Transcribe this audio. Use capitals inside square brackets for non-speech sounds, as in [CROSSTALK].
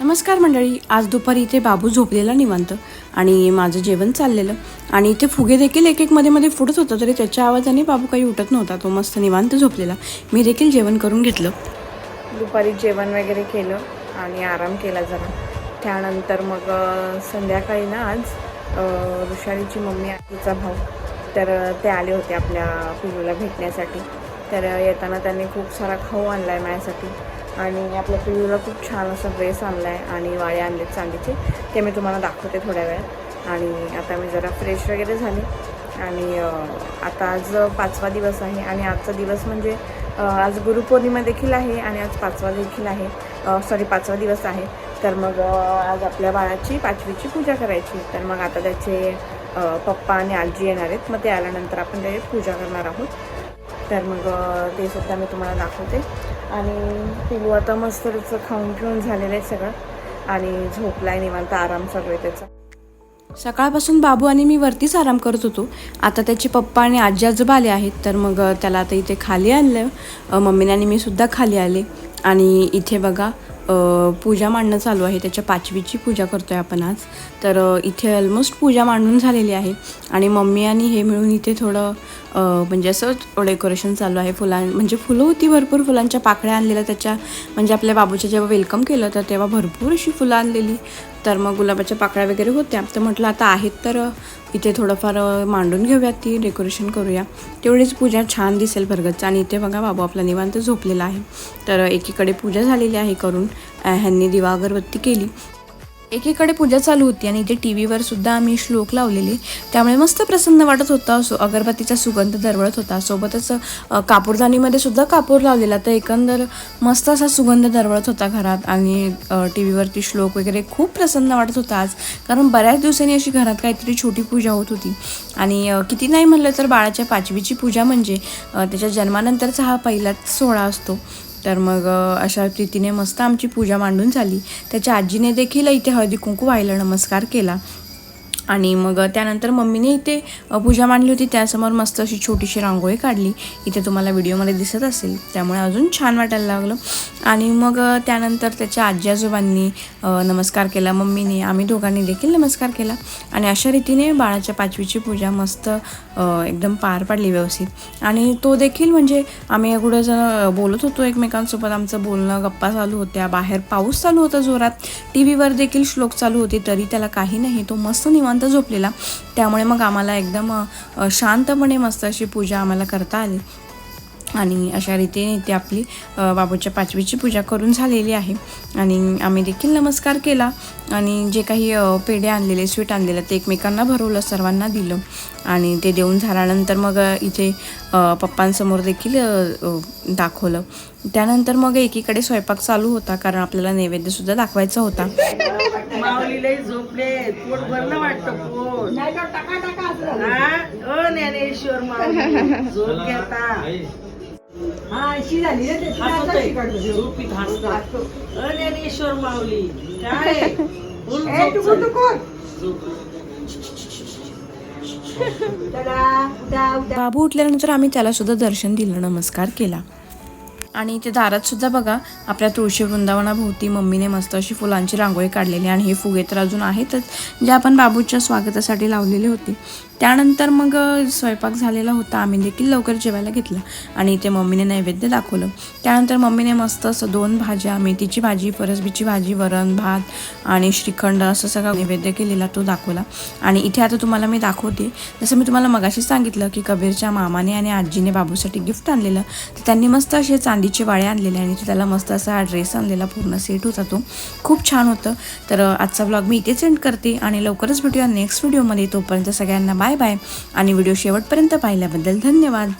नमस्कार मंडळी आज दुपारी इथे बाबू झोपलेला निवांत आणि माझं जेवण चाललेलं. आणि इथे फुगे देखील एक एक मध्ये मध्ये फुटत होतं तरी त्याच्या आवाजाने बाबू काही उठत नव्हता. तो मस्त निवांत झोपलेला. मी देखील जेवण करून घेतलं. दुपारी जेवण वगैरे केलं आणि आराम केला जरा. त्यानंतर मग संध्याकाळी ना आज ऋषालीची मम्मी तिचा भाऊ तर ते आले होते आपल्या पिलूला भेटण्यासाठी. तर येताना त्यांनी खूप सारा खाऊ आणला आहे माझ्यासाठी. आणि आपल्या पिल्लूला खूप छान असा ड्रेस आणला आहे आणि वाळे आणलेत चांदीचे. ते मी तुम्हाला दाखवते थोड्या वेळात. आणि आता मी जरा फ्रेश वगैरे झाले. आणि आता आज पाचवा दिवस आहे आणि आजचा दिवस म्हणजे आज गुरुपौर्णिमा देखील आहे आणि आज पाचवा देखील आहे. सॉरी पाचवा दिवस आहे. तर मग आज आपल्या बाळाची पाचवीची पूजा करायची. तर मग आता त्याचे पप्पा आणि आजी येणार आहेत. मग ते आल्यानंतर आपण त्याची पूजा करणार आहोत. तर मग ते सुद्धा मी तुम्हाला दाखवते. आणि पिलू आता मस्त त्याचं खाऊन पिऊन झालेलं आहे सगळं. आणि झोपलाय निवांत आराम सगळे त्याचा. सकाळपासून बाबू आणि मी वरतीच आराम करत होतो. आता त्याचे पप्पा आणि आजी आजोबा आले आहेत तर मग त्याला आता इथे खाली आणलं. मम्मीने आणि मी सुद्धा खाली आले. आणि इथे बघा पूजा मांडणं चालू आहे. त्याच्या पाचवीची पूजा करतो आहे आपण आज. तर इथे ऑलमोस्ट पूजा मांडून झालेली आहे. आणि मम्मी आणि हे मिळून इथे थोडं म्हणजे असं डेकोरेशन चालू आहे फुलां म्हणजे फुलं होती भरपूर फुलांच्या पाकळ्या आणलेल्या त्याच्या म्हणजे आपल्या बाबूच्या जेव्हा वेलकम केलं तर तेव्हा भरपूर अशी फुलं आणलेली. तर मग गुलाबाच्या पाकळ्या वगैरे होत्या. तर म्हटलं आता आहेत तर इथे थोडंफार मांडून घेऊया ती डेकोरेशन करूया. तेवढीच पूजा छान दिसेल भरगतचा आणि इथे बघा बाबू आपला निवांत झोपलेला आहे. तर एकीकडे पूजा झालेली आहे करून ह्यांनी दिवा अगरबत्ती केली. एकीकडे पूजा चालू होती आणि इथे टी व्हीवर सुद्धा आम्ही श्लोक लावलेले. त्यामुळे मस्त प्रसन्न वाटत होता. सो अगरबत्तीचा सुगंध दरवळत होता. सोबतच कापूरदानीमध्ये सुद्धा कापूर लावलेला. तर एकंदर मस्त असा सुगंध दरवळत होता घरात आणि टी व्हीवरती श्लोक वगैरे खूप प्रसन्न वाटत होता आज. कारण बऱ्याच दिवसांनी अशी घरात काहीतरी छोटी पूजा होत होती. आणि किती नाही म्हणलं तर बाळाच्या पाचवीची पूजा म्हणजे त्याच्या जन्मानंतरचा हा पहिलाच सोहळा असतो. तर मग अशा रीतीने मस्त आमची पूजा मांडून झाली. त्याच्या आजीने देखील इथे हळदी कुंकू व्हायला नमस्कार केला. आणि मग त्यानंतर मम्मीने इथे पूजा मांडली होती. त्यासमोर मस्त अशी छोटीशी रांगोळी काढली. इथे तुम्हाला व्हिडिओमध्ये दिसत असेल. त्यामुळे अजून छान वाटायला लागलं. आणि मग त्यानंतर त्याच्या आजी आजोबांनी नमस्कार केला. मम्मीने आम्ही दोघांनी देखील नमस्कार केला. आणि अशा रीतीने बाळाच्या पाचवीची पूजा मस्त एकदम पार पाडली व्यवस्थित. आणि तो देखील म्हणजे आम्ही एवढं जण बोलत होतो एकमेकांसोबत. आमचं बोलणं गप्पा चालू होत्या. बाहेर पाऊस चालू होता जोरात. टी व्हीवर देखील श्लोक चालू होते तरी त्याला काही नाही. तो मस्त निवांत झोपलेला. त्यामुळे मग आम्हाला एकदम शांतपणे मस्त अशी पूजा आम्हाला करता आली. आणि अशा रीतीने ती आपली बाबूच्या पाचवीची पूजा करून झालेली आहे. आणि आम्ही देखील नमस्कार केला. आणि जे काही पेढे आणलेले स्वीट आणलेलं ते एकमेकांना भरवलं सर्वांना दिलं. आणि ते देऊन झाल्यानंतर मग इथे पप्पांसमोर देखील दाखवलं. त्यानंतर मग एकीकडे स्वयंपाक चालू होता कारण आपल्याला नैवेद्यसुद्धा दाखवायचा होता. माऊलीला झोपले पोट भरलं वाटतं पोट. हा? ओ ज्ञानेश्वर माऊली झोप घेता हा अशी झाली रे त्याची. झोपीत हसतात अ ज्ञानेश्वर माऊली काय? [LAUGHS] फुल झोप झाली. [LAUGHS] बाबू उठल्यानंतर आम्ही त्याला सुद्धा दर्शन दिलं नमस्कार केला. आणि इथे दारात सुद्धा बघा आपल्या तुळशी वृंदावनाभोवती मम्मीने मस्त अशी फुलांची रांगोळी काढलेली आणि हे फुगे तर अजून आहेतच जे आपण बाबूच्या स्वागतासाठी लावलेले होते. त्यानंतर मग स्वयंपाक झालेला होता. आम्ही देखील लवकर जेवायला घेतला आणि इथे मम्मीने नैवेद्य दाखवलं. त्यानंतर मम्मीने मस्त असं दोन भाज्या मेथीची भाजी फरसबीची भाजी वरण भात आणि श्रीखंड असं सगळा नैवेद्य केलेला तो दाखवला. आणि इथे आता तुम्हाला मी दाखवते. जसं मी तुम्हाला मगाशी सांगितलं की कबीरच्या मामाने आणि आजीने बाबूसाठी गिफ्ट आणलेलं तर त्यांनी मस्त असे चांदी चांदीचे वाळे आणलेले आणि त्याला मस्त असा ड्रेस आणलेला पूर्ण सेट होता तो. खूप छान होतं. तर आजचा ब्लॉग मी इथेच एंड करते आणि लवकरच भेटूया नेक्स्ट व्हिडिओमध्ये तोपर्यंत सगळ्यांना बाय बाय आणि व्हिडिओ शेवटपर्यंत पाहिल्याबद्दल धन्यवाद.